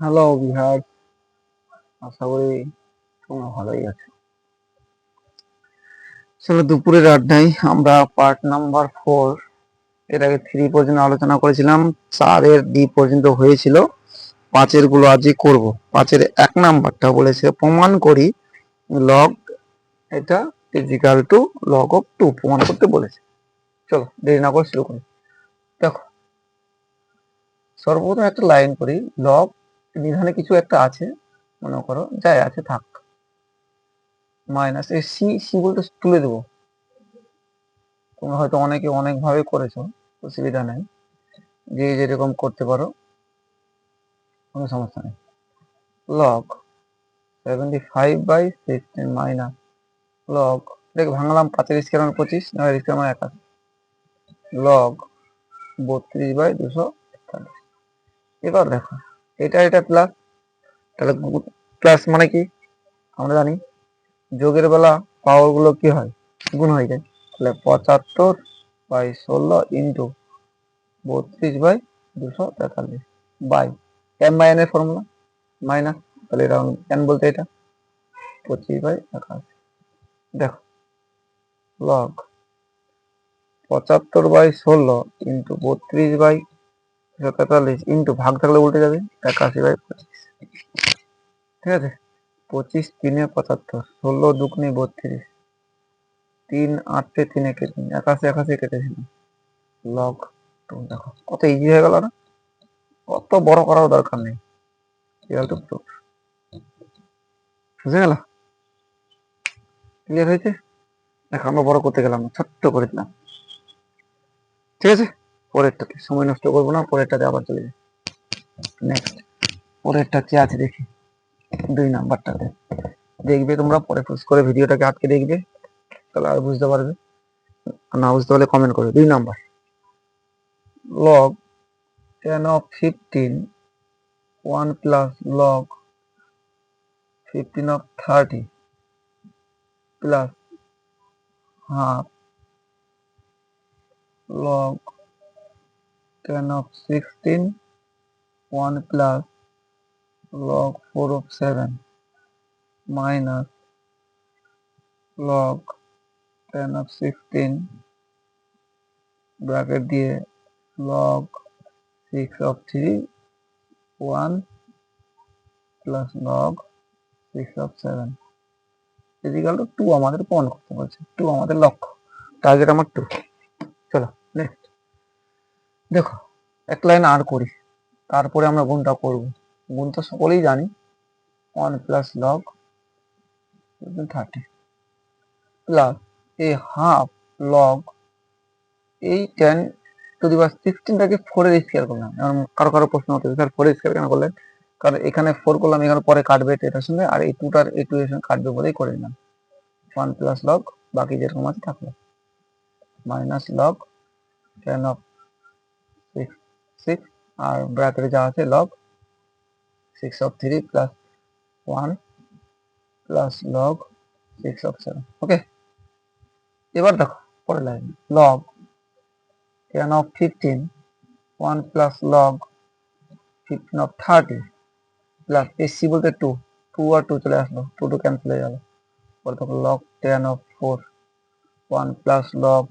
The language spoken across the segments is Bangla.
হ্যালো বিহার। আশা করি তোমরা ভালোই আছো। চলো, দুপুরের আড্ডায় আমরা পার্ট নাম্বার ফোর এর আগে থ্রি পর্যন্ত আলোচনা করেছিলাম। চারের ডি পর্যন্ত হয়েছিল। পাঁচেরগুলো আজই করব। পাঁচের এক নাম্বারটা বলেছে, প্রমাণ করি লগ এটা physical to log of two প্রমাণ করতে বলেছে। চলো, দেরি না করে শুরু করি। দেখো, সর্বপ্রথম একটা লাইন করি লগ নিধানে কিছু একটা আছে, মনে করো, যাই আছে, থাক। মাইনাস এই সি সি বলতে তুলে দেবো। তোমরা হয়তো অনেকে অনেকভাবে করেছ অসুবিধা নেই যে যেরকম করতে পারো, কোনো সমস্যা নেই। Log seventy five by sixteen minus log এটাকে ভাঙলাম, পাঁচের স্কোয়ার মানে পঁচিশ, নয় স্কোয়ার মানে একাশি। লগ বত্রিশ বাই দুশো একতাল্লিশ। এবার দেখো এটা এটা প্লাস তাহলে প্লাস মানে কি? আমরা জানি যোগের বেলা পাওয়ারগুলো কি হয়? গুণ হয়ে যায়। তাহলে পঁচাত্তর বাই ষোলো ইন্টু বত্রিশ বাই দুশো তেতাল্লিশ বাই এম বাই এন এর ফর্মুলা মাইনাস তাহলে এটা এন বলতে এটা। পঁচিশ বাই একাশি। দেখো লগ পঁচাত্তর বাই ষোলো ইন্টু বত্রিশ বাই দুশো তেতাল্লিশ ইন্টু ভাগ থাকলে উল্টে যাবে একাশি বাই পঁচিশ। ঠিক আছে? পঁচিশ তিনে পঁচাত্তর, ষোলো দুগুনি বত্রিশ, তিন আটটে তিনে কেটে একাশি একাশি কেটেছিল লগ টু দেখো, কত ইজি হয়ে গেল না? কত বড় করার দরকার নেই। বুঝে গেল? ক্লিয়ার হয়েছে? দেখো, আমরা বড় করতে গেলাম ছোট্ট করে দিলাম। ঠিক আছে? পরেরটাতে সময় নষ্ট করব না, পরেরটাতে আবার চলে যাই। নেক্সট পরেরটা কি আছে দেখি। দুই নাম্বারটাতে দেখবে তোমরা, পরে পুশ করে ভিডিওটাকে আটকে দেখবে, তাহলে আর বুঝতে পারবে। না বুঝতে পারলে কমেন্ট করবে। দুই number. Log ten of fifteen one plus log fifteen of thirty plus half log 10 of 16 1 plus log 4 of 7 minus log 10 of 16 bracket দিয়ে log 6 of 3 1 plus log 6 of 7 equal to two আমাদের প্রমাণ করতে বলছে টু আমাদের লক্ষ্য। টার্গেট আমার টু চলো নেক্সট দেখো, এক লাইন আর করি, তারপরে আমরা গুণটা করব। গুণ তো সকলেই জানি one plus log thirty plus এই হাফ লগ এই টেন টু দি পাওয়ার সিক্সটিনটাকে ফোরের স্কোয়ার করলাম। এখন কারও কারও প্রশ্ন হতে স্যার ফোরের স্কোয়ার কেন করলেন? কারণ এখানে ফোর করলাম, এখানে পরে কাটবে এটার সঙ্গে, আর এই টুটার এই টু এর সঙ্গে কাটবে বলেই করে নিলাম ওয়ান প্লাস লগ বাকি যেরকম আছে থাকল। Minus log ten of six আর ব্র্যাকেটে যা আছে log six of three plus one plus log six of seven okay এবার দেখো পরে line log ten of fifteen one plus log fifteen of thirty plus AC বলতে টু টু আর টু চলে আসলো টু টু ক্যান্সেল হয়ে গেল। পরে দেখো log ten of four one plus log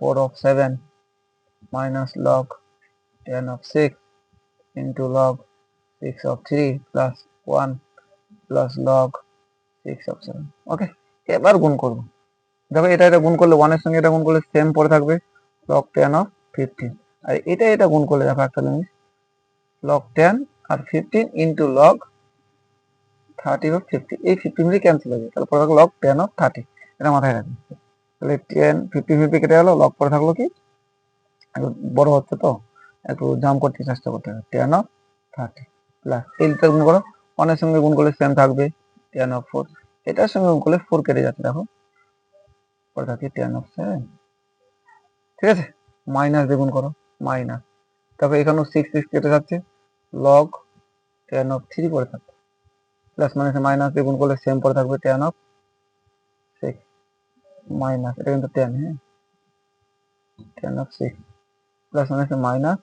4 of 7 minus log 10 of 6 into log 6 of 3 plus 1 plus log 6 of 7 okay এবার গুণ করব। দেখো এটা এটা গুণ করলে 1 এর সঙ্গে এটা গুণ করলে সেম পড়ে থাকবে log 10 of 15 আর এটা এটা গুণ করলে দেখো একটা জিনিস, log 10 R 15 into log 30 of 50 এই 50 মিলে ক্যান্সেল হয়ে যাবে তাহলে পরে থাকবে log 10 of 30 এটা মাথায় রাখবে। তাহলে টেন ফিফটি ফিফটি কেটে গেল লক পরে থাকল কি? বড় হচ্ছে তো? একটু জাম করতে চেষ্টা করতে হবে। টেন অফ থার্টি প্লাস এই লিটার গুণ করো ওয়ানের সঙ্গে গুণ করলে সেম থাকবে। টেন অফ ফোর এটার সঙ্গে গুণ করলে ফোর কেটে যাচ্ছে, দেখো। পরে থাকে টেন অফ সেভেন ঠিক আছে? মাইনাস দিয়ে গুণ করো মাইনাস তারপর এখানেও সিক্স সিক্স কেটে যাচ্ছে। লগ টেন অফ থ্রি পরে থাকবে। প্লাস মাইনাসে মাইনাস দিয়ে গুণ করলে সেম পরে থাকবে টেন অফ সিক্স মাইনাস এটা কিন্তু টেন হ্যাঁ? Ten of six plus minus minus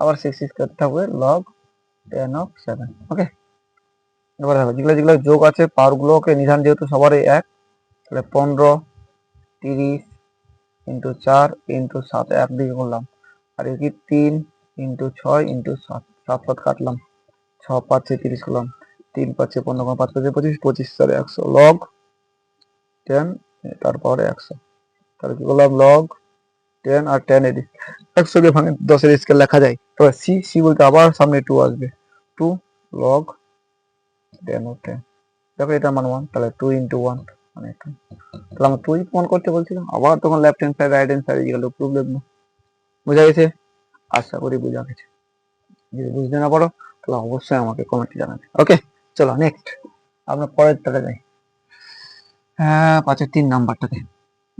আবার সিক্স সিক্স করতে থাকবে log ten of seven okay এবার দেখো, যেগুলো যেগুলো যোগ আছে পাওয়ারগুলোকে নিধান যেহেতু সবারই এক, তাহলে পনেরো, তিরিশ ইন্টু চার ইন্টু সাত, এক দিকে করলাম আর কি তিন ইন্টু ছয় ইন্টু সাত সাত সাত কাটলাম। ছ পাঁচে তিরিশ করলাম। তিন পাঁচে পনেরো, পাঁচ পাঁচে পঁচিশ পঁচিশ চারে একশো লগ টেন তারপরে একশো। তাহলে কি করলাম? লগ টেন আর টেন এডি একশোকে ভাঙে, দশের স্কেল লেখা যায়। তবে সি সি বলতে আবার সামনে টু আসবে। টু লগ টেন ও টেন দেখো এটা মান ওয়ান তাহলে টু ইন্টু ওয়ান মানে তাহলে আমরা টুই প্রমাণ করতে বলছিলাম, আবার তখন left hand side right hand side গেল প্রবলেম বোঝা গেছে? আশা করি বোঝা গেছে। যদি বুঝতে না পারো, তাহলে অবশ্যই আমাকে কমেন্টে জানাবে। ওকে চলো নেক্সট আমরা পরের তালে যাই। হ্যাঁ পাঁচের তিন নাম্বারটাতে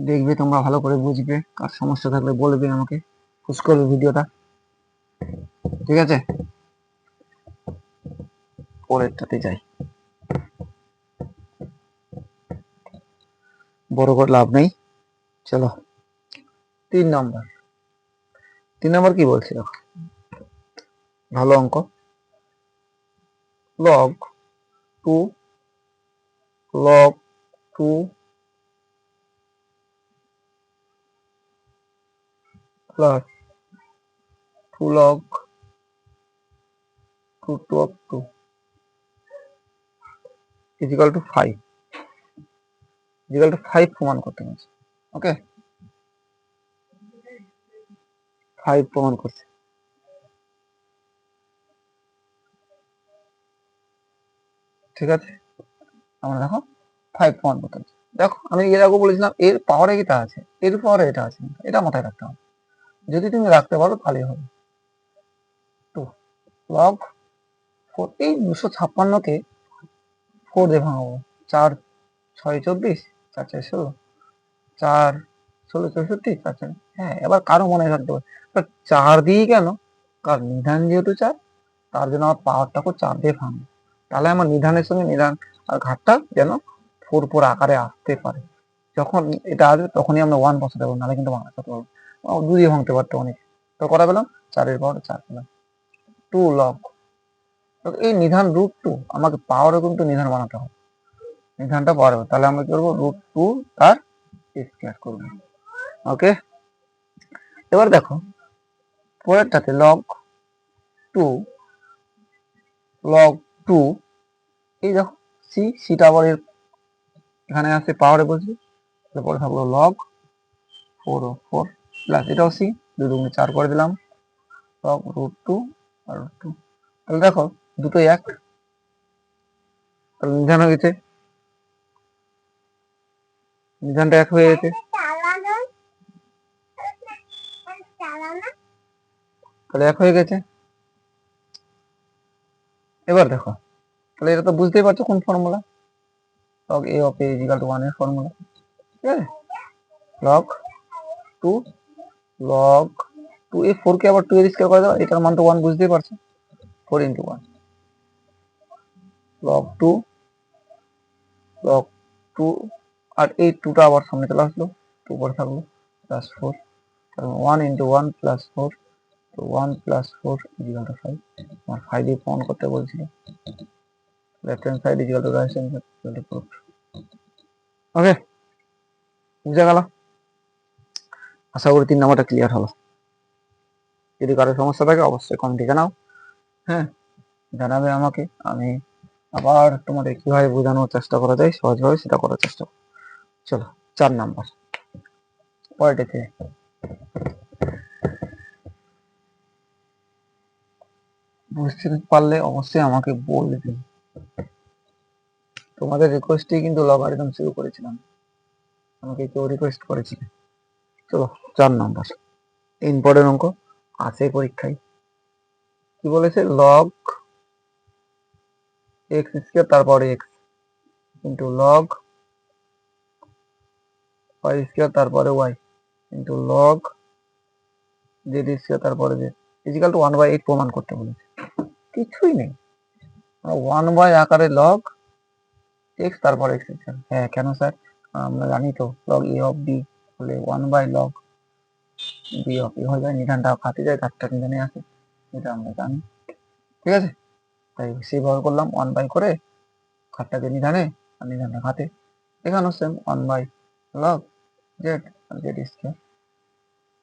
দেখবে, তোমরা ভালো করে বুঝবে। কার সমস্যা থাকলে বলবে আমাকে। পুশ করবে ভিডিওটা। ঠিক আছে? পরেরটাতে যাই। বড় করে লাভ নেই। চলো। তিন নম্বর। তিন নম্বর কি বলছিল? ভালো অঙ্ক। Log two log two plus two log two two of two equal two five equal two five প্রমাণ করতে বলছে ওকে ফাইভ প্রমাণ করছে। ঠিক আছে? আমরা দেখো ফাইভ প্রমাণ করতে দেখো আমি এর আগে বলেছিলাম, এর পাওয়ারে এটা আছে? এর পাওয়ারে এটা আছে। এটা মাথায় রাখতে হবে। যদি তুমি রাখতে পারো তাহলে হবে। টু লগ এই দুশো ছাপ্পান্নকে ফোর দিয়ে ভাঙাবো। চার, ছয়, চব্বিশ, চার চার ষোলো চার, ষোলো, চৌষট্টি, চার চার হ্যাঁ এবার কারও মনে রাখতে পারে। চার দিয়েই কেন? কারণ নিধান যেহেতু চার, তার জন্য আমার পাওয়ারটাকে চার দিয়ে ভাঙবো। তাহলে আমার নিধানের সঙ্গে নিধান আর ঘাটটা যেন ফোর ফোর আকারে আসতে পারে। যখন এটা আসবে তখনই আমরা ওয়ান বসাতে পারব, নাহলে কিন্তু বাংলা পারব ও, দু দিয়ে ভাঙতে পারতো অনেক। তো করা পেলাম? চারের পাওয়ার চার পেলাম। টু লগ এই নিধান রুট টু আমাকে পাওয়ারও কিন্তু নিধান বানাতে হবে। নিধানটা পাওয়ার তাহলে আমরা কি করব? রুট টু তার স্কোয়ার করব। ওকে এবার দেখো পরেরটাতে লগ টু লগ টু এই দেখো সি সিটা আবার এখানে আছে পাওয়ারে বসবে। তারপরে থাকল লগ ফোর ও ফোর প্লাস এটাও সি দুই দুগুণে চার করে দিলাম। লগ রুট টু আর রুট টু তাহলে দেখো, দুটোই এক। তাহলে নিধান হয়ে গেছে। নিধানটা এক হয়ে গেছে। তাহলে এক হয়ে গেছে। এবার দেখো, তাহলে এটা তো বুঝতেই পারছ কোন formula log A of A equal to ওয়ানের ফর্মুলা ঠিক আছে? Log two log two A four কে আবার টু এর স্কোয়ার করে দাও, এটার মান তো ওয়ান বুঝতেই পারছ। Four into one log two log two আর এই টুটা আবার সামনে চলে আসলো টু পরে থাকল plus four one into one plus four তো one plus four equal to five আমার ফাইভ দিয়ে প্রমাণ করতে বলছিল। Left hand side equal to right hand side okay বুঝে গেল? আশা করি তিন নাম্বারটা ক্লিয়ার হলো। যদি কারও সমস্যা থাকে, অবশ্যই কমেন্টে জানাও। হ্যাঁ জানাবে আমাকে। আমি আবার তোমাদের কীভাবে বোঝানোর চেষ্টা করা যায়, সহজভাবে সেটা করার চেষ্টা করব। চলো, চার নাম্বার। পরেরটাতে। বুঝতে পারলে অবশ্যই আমাকে বলবে। তোমাদের রিকোয়েস্টেই কিন্তু লগারিদম শুরু করেছিলাম। আমাকে কেউ রিকোয়েস্ট করেছিল। চলো চার নাম্বার ইম্পর্টেন্ট অঙ্ক আছে পরীক্ষায়। কি বলেছে? লগ এক্স স্কোয়ার তারপরে X into log Y square তারপরে Y into log Z square তারপরে Z equal to one by eight প্রমাণ করতে বলেছে। কিছুই নেই। ওয়ান বাই আকারে লগ এক্স তারপর এক্স হ্যাঁ কেন স্যার আমরা জানি তো লগ এ অফ বি হলে one by log B of A হয়ে যায়, নিধানটা খাতে যায়, তারটা নিধানে আসে, এটা আমরা জানি। ঠিক আছে? তাই সেভাবে করলাম ওয়ান বাই করে খাটটাকে নিধানে, আর নিধানটা খাতে এখানেও same one by log z z square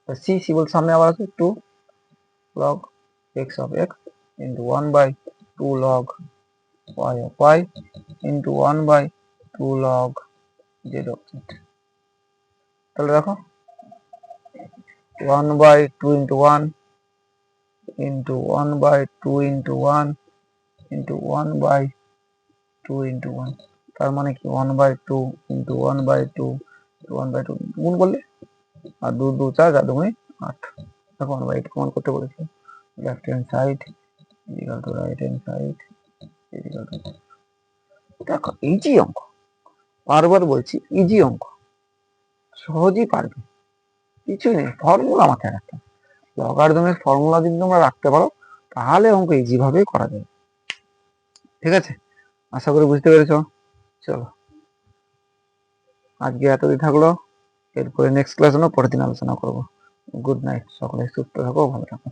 তো সি সি বল সামনে আবার আছে two log x of x into one by two log y of y into one by two log z of z তাহলে দেখো one by two into one into one by two into one into one by two into one তার মানে কি? One by two into one by two one by two গুণ করলে আর দু দু, চার চার দুগুণে আট। দেখো ওয়ান বাই এইট প্রমাণ করতে বলেছি। Left hand side is equal to right hand side is equal to দেখো ইজি অঙ্ক। বারবার বলছি ইজি অঙ্ক। সহজেই পারবে। কিছুই নেই ফর্মুলা মাথায় রাখতে হবে। ফর্মুলা যদি তোমরা রাখতে পারো, তাহলে অঙ্ক ইজিভাবেই করা যাবে। ঠিক আছে? আশা করি বুঝতে পেরেছ? চলো। আজকে এতদিন থাকল। এরপরে নেক্সট ক্লাস পরের দিন আলোচনা করব। গুড নাইট সকলে সুস্থ থাকো, ভালো থাকো।